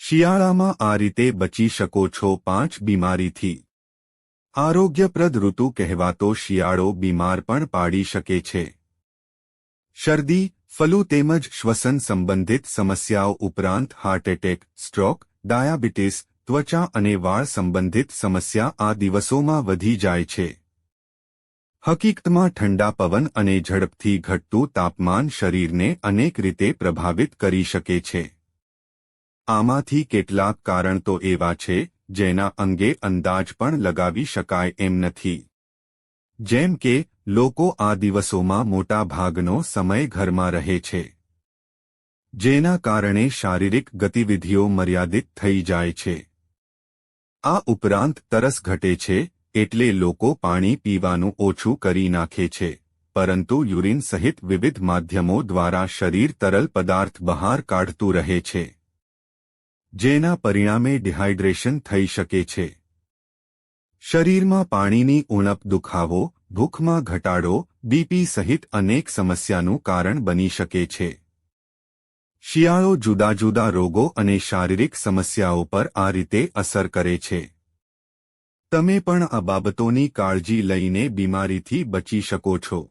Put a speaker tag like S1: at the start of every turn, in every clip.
S1: શિયાળામાં આ રીતે બચી શકો છો પાંચ બીમારીથી. આરોગ્યપ્રદ ઋતુ કહેવાતો શિયાળો બીમાર પણ પાડી શકે છે. શરદી, ફલુ તેમજ શ્વસન સંબંધિત સમસ્યાઓ ઉપરાંત હાર્ટ એટેક સ્ટ્રોક ડાયાબિટીસ ત્વચા અને વાળ સંબંધિત સમસ્યા આ દિવસોમાં વધી જાય છે. હકીકતમાં ઠંડા પવન અને ઝડપથી ઘટતું તાપમાન શરીરને અનેક રીતે પ્રભાવિત કરી શકે છે. આમાંથી કેટલાક કારણ તો એવા છે, જેના અંગે અંદાજ પણ લગાવી શકાય એમ નથી. જેમ કે, લોકો આ દિવસોમાં મોટા ભાગનો સમય ઘરમાં રહે છે. જેના કારણે શારીરિક ગતિવિધિઓ મર્યાદિત થઈ જાય છે. આ ઉપરાંત તરસ ઘટે છે, એટલે લોકો પાણી પીવાનું ઓછું કરી નાખે છે, પરંતુ યુરિન સહિત વિવિધ માધ્યમો દ્વારા શરીર તરલ પદાર્થ બહાર કાઢતું રહે છે. જેના પરિણામે ડિહાઇડ્રેશન થઈ શકે છે. શરીરમાં પાણીની ઉણપ દુખાવો, ભૂખમાં ઘટાડો બીપી સહિત અનેક સમસ્યાનું કારણ બની શકે છે. શિયાળો જુદા જુદા રોગો અને શારીરિક સમસ્યાઓ પર આ રીતે અસર કરે છે. તમે પણ આ બાબતોની કાળજી લઈને બીમારીથી બચી શકો છો.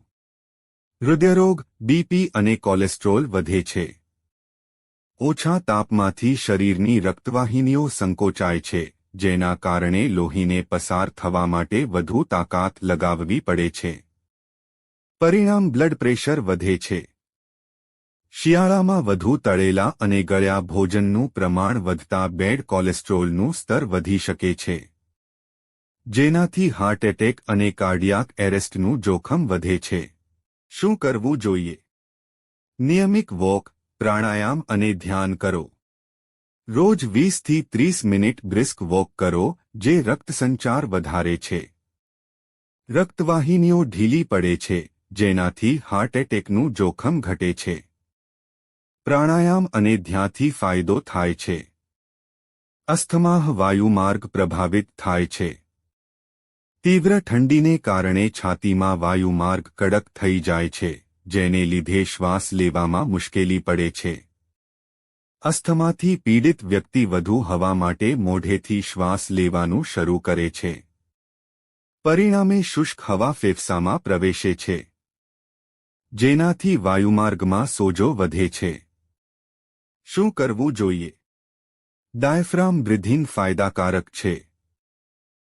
S1: હૃદયરોગ બીપી અને કોલેસ્ટ્રોલ વધે છે. ઓછા તાપમાંથી શરીરની રક્તવાહિનીઓ સંકોચાય છે, જેના કારણે લોહીને પસાર થવા માટે વધુ તાકાત લગાવવી પડે છે. પરિણામ બ્લડ પ્રેશર વધે છે. શિયાળામાં વધુ તળેલા અને ગળ્યા ભોજનનું પ્રમાણ વધતા બેડ કોલેસ્ટ્રોલનું સ્તર વધી શકે છે. જેનાથી હાર્ટ એટેક અને કાર્ડિયાક એરેસ્ટનું જોખમ વધે છે. શું કરવું જોઈએ? નિયમિત વોક પ્રાણાયામ અને ધ્યાન કરો. રોજ વીસથી ત્રીસ મિનિટ બ્રિસ્ક વોક કરો, જે રક્તસંચાર વધારે છે. રક્તવાહિનીઓ ઢીલી પડે છે, જેનાથી હાર્ટ એટેકનું જોખમ ઘટે છે. પ્રાણાયામ અને ધ્યાનથી ફાયદો થાય છે. અસ્થમાહ વાયુમાર્ગ પ્રભાવિત થાય છે. તીવ્ર ઠંડીને કારણે છાતીમાં વાયુમાર્ગ કડક થઈ જાય છે. જેને લીધે શ્વાસ લેવામાં મુશ્કેલી પડે છે. અસ્થમાથી પીડિત વ્યક્તિ વધુ હવા માટે મોઢેથી શ્વાસ લેવાનું શરૂ કરે છે. પરિણામે શુષ્ક હવા ફેફસામાં પ્રવેશે છે. જેનાથી વાયુમાર્ગમાં સોજો વધે છે. શું કરવું જોઈએ? ડાયફ્રામ બ્રિધિંગ ફાયદાકારક છે.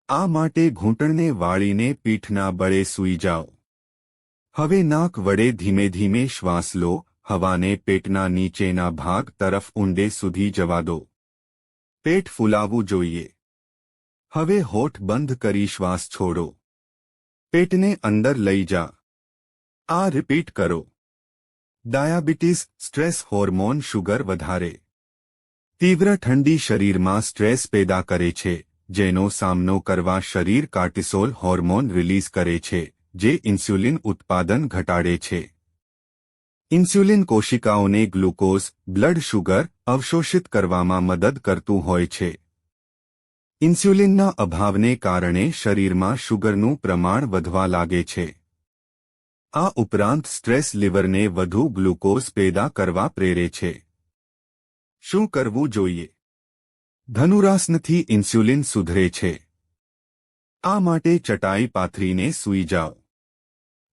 S1: આ માટે ઘૂંટણને વાળીને પીઠના બળે સૂઈ જાઓ. હવે નાક વડે ધીમે ધીમે શ્વાસ લો, હવાને પેટના નીચેના ભાગ તરફ ઊંડે સુધી જવા દો. પેટ ફૂલાવવું જોઈએ. હવે હોઠ બંધ કરી શ્વાસ છોડો. પેટને અંદર લઈ જા. આ રિપીટ કરો. ડાયાબિટીસ સ્ટ્રેસ હોર્મોન શુગર વધારે. તીવ્ર ઠંડી શરીરમાં સ્ટ્રેસ પેદા કરે છે, જેનો સામનો કરવા શરીર કાર્ટિસોલ હોર્મોન રિલીઝ કરે છે. જે ઇન્સ્યુલિન ઉત્પાદન ઘટાડે છે. ઇન્સ્યુલિન કોશિકાઓને ગ્લુકોઝ, બ્લડ શુગર અવશોષિત કરવામાં મદદ કરતું હોય છે. ઇન્સ્યુલિનના અભાવને કારણે શરીરમાં શુગરનું પ્રમાણ વધવા લાગે છે. આ ઉપરાંત સ્ટ્રેસ લીવરને વધુ ગ્લુકોઝ પેદા કરવા પ્રેરે છે. શું કરવું જોઈએ? ધનુરાસનથી ઇન્સ્યુલિન સુધરે છે. આ માટે ચટાઈ પાથરીને સૂઈ જાઓ.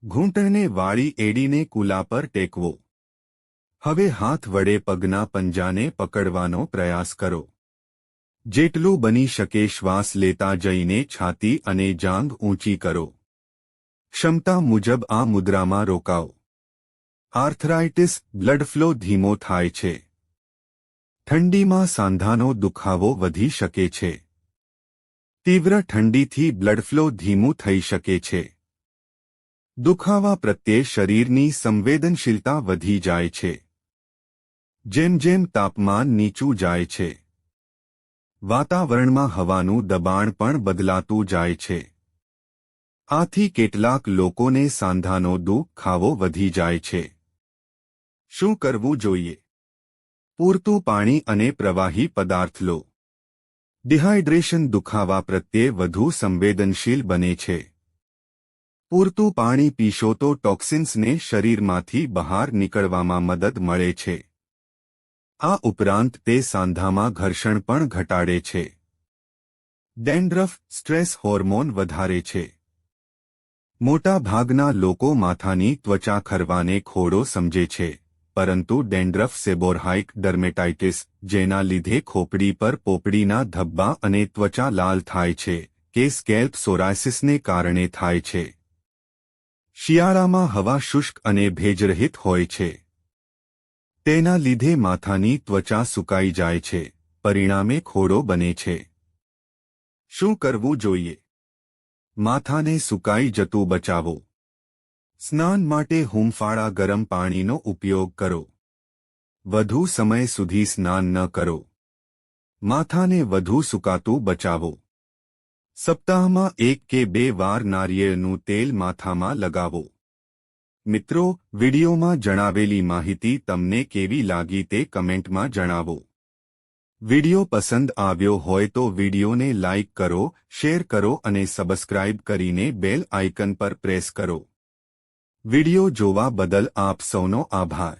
S1: ઘૂંટણને વાળી એડીને કુલા પર ટેકવો. હવે હાથ વડે પગના પંજાને પકડવાનો પ્રયાસ કરો. જેટલું બની શકે શ્વાસ લેતા જઈને છાતી અને જાંગ ઊંચી કરો. ક્ષમતા મુજબ આ મુદ્રામાં રોકાઓ. આર્થરાઇટિસ, બ્લડ ફ્લો ધીમો થાય છે. ઠંડીમાં સાંધાનો દુખાવો વધી શકે છે. તીવ્ર ઠંડીથી બ્લડ ફ્લો ધીમું થઈ શકે છે. દુખાવા પ્રત્યે શરીરની સંવેદનશીલતા વધી જાય છે. જેમ જેમ તાપમાન નીચું જાય છે. વાતાવરણમાં હવાનું દબાણ પણ બદલાતું જાય છે. આથી કેટલાક લોકોને સાંધાનો દુખાવો વધી જાય છે. શું કરવું જોઈએ? પૂરતું પાણી અને પ્રવાહી પદાર્થ લો. ડિહાઇડ્રેશન દુખાવા પ્રત્યે વધુ સંવેદનશીલ બને છે. પૂરતું પાણી પીશો તો ટોક્સિન્સને શરીરમાંથી બહાર નીકળવામાં મદદ મળે છે. આ ઉપરાંત તે સાંધામાં ઘર્ષણ પણ ઘટાડે છે. ડેન્ડ્રફ સ્ટ્રેસ હોર્મોન વધારે છે. મોટા ભાગના લોકો માથાની ત્વચા ખરવાને ખોડો સમજે છે, પરંતુ ડેન્ડ્રફ સેબોરહાઇક ડર્મેટાઇટિસ, જેના લીધે ખોપડી પર પોપડીના ધબ્બા અને ત્વચા લાલ થાય છે, કે સ્કેલ્પ સોરાયસિસને કારણે થાય છે. શિયાળામાં હવા શુષ્ક અને ભેજરહિત હોય છે. તેના લીધે માથાની ત્વચા સુકાઈ જાય છે. પરિણામે ખોડો બને છે. શું કરવું જોઈએ? માથાને સુકાઈ જતું બચાવો. સ્નાન માટે હુંફાળા ગરમ પાણીનો ઉપયોગ કરો. વધુ સમય સુધી સ્નાન ન કરો. માથાને વધુ સુકાતું બચાવો. સપ્તાહમાં એક કે બે વાર નારિયેળનું તેલ માથામાં લગાવો. મિત્રો, વિડિયોમાં જણાવેલી માહિતી તમને કેવી લાગી તે કમેન્ટમાં જણાવો. વીડિયો પસંદ આવ્યો હોય તો વિડિયોને લાઇક કરો, શેર કરો અને સબસ્ક્રાઇબ કરીને બેલ આઇકન પર પ્રેસ કરો. વિડિયો જોવા બદલ આપ સૌનો આભાર.